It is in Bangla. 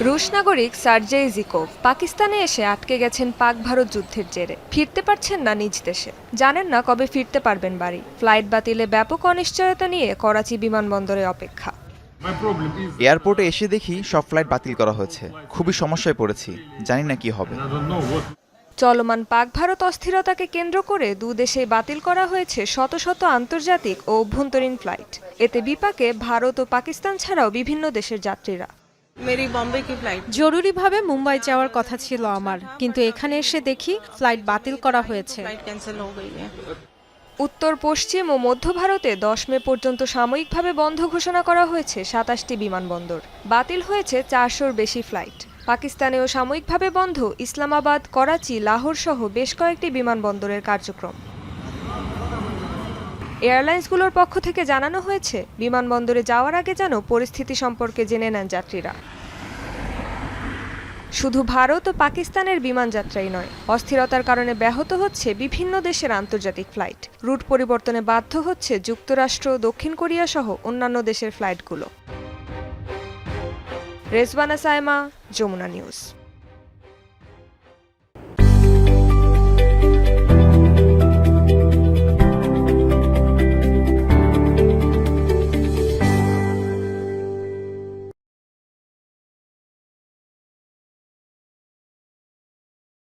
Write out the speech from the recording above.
রুশ নাগরিক সার্জেই জিকোভ পাকিস্তানে এসে আটকে গেছেন পাক ভারত যুদ্ধের জেরে। ফিরতে পারছেন না নিজ দেশে। জানেন না কবে ফিরতে পারবেন বাড়ি। ফ্লাইট বাতিলে ব্যাপক অনিশ্চয়তা নিয়ে করাচি বিমানবন্দরে অপেক্ষা। এয়ারপোর্টে এসে দেখি সব ফ্লাইট বাতিল করা হয়েছে। খুবই সমস্যায় পড়েছি। জানি না কি হবে। চলমান পাক ভারত অস্থিরতাকে কেন্দ্র করে দু দেশেই বাতিল করা হয়েছে শত শত আন্তর্জাতিক ও অভ্যন্তরীণ ফ্লাইট। এতে বিপাকে ভারত ও পাকিস্তান ছাড়াও বিভিন্ন দেশের যাত্রীরা। জরুরিভাবে মুম্বাই যাওয়ার কথা ছিল আমার কিন্তু এখানে এসে দেখি ফ্লাইট বাতিল করা হয়েছে। উত্তর পশ্চিম ও মধ্য ভারতে দশ মে পর্যন্ত সাময়িকভাবে বন্ধ ঘোষণা করা হয়েছে সাতাশটি বিমানবন্দর। বাতিল হয়েছে চারশোর বেশি ফ্লাইট পাকিস্তানেও সাময়িকভাবে বন্ধ ইসলামাবাদ করাচি লাহোর সহ বেশ কয়েকটি বিমানবন্দরের কার্যক্রম। এয়ারলাইন্সগুলোর পক্ষ থেকে জানানো হয়েছে, বিমানবন্দরে যাওয়ার আগে যেন পরিস্থিতি সম্পর্কে জেনে নেন যাত্রীরা। শুধু ভারত ও পাকিস্তানের বিমান যাত্রাই নয়, অস্থিরতার কারণে ব্যাহত হচ্ছে বিভিন্ন দেশের আন্তর্জাতিক ফ্লাইট। রুট পরিবর্তনে বাধ্য হচ্ছে যুক্তরাষ্ট্র, দক্ষিণ কোরিয়া সহ অন্যান্য দেশের ফ্লাইটগুলো। রেজবানা সায়মা, যমুনা নিউজ।